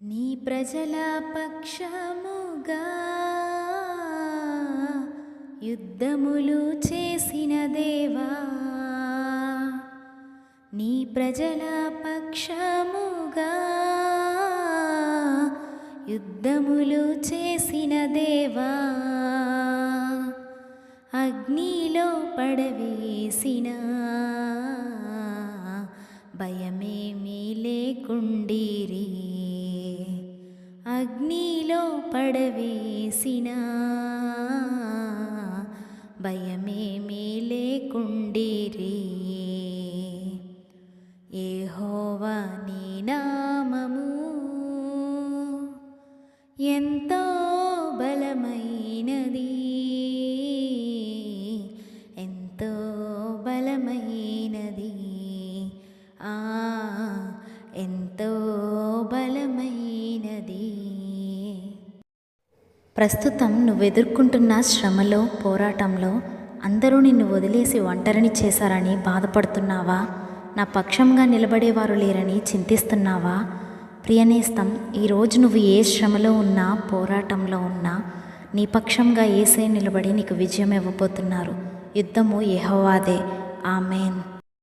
నీ ప్రజల పక్షముగా యుద్ధములు చేసిన దేవా నీ ప్రజల పక్షముగా యుద్ధములు చేసిన దేవా అగ్నిలో పడవేసిన అగ్నిలో పడవేసిన. భయమేమీ లేకుండిరి. ఏహోవా నీ నామము. ఎంతో బలమైనది. ప్రస్తుతం నువ్వు ఎదుర్కొంటున్న శ్రమలో పోరాటంలో అందరూ నిన్ను వదిలేసి ఒంటరిని చేశారని బాధపడుతున్నావా? నా పక్షంగా నిలబడేవారు లేరని చింతిస్తున్నావా? ప్రియనేస్తం ఈరోజు నువ్వు ఏ శ్రమలో ఉన్నా పోరాటంలో ఉన్నా నీ పక్షంగా ఏసే నిలబడి నీకు విజయం ఇవ్వబోతున్నారు యుద్ధము యెహోవాదే. ఆమెన్.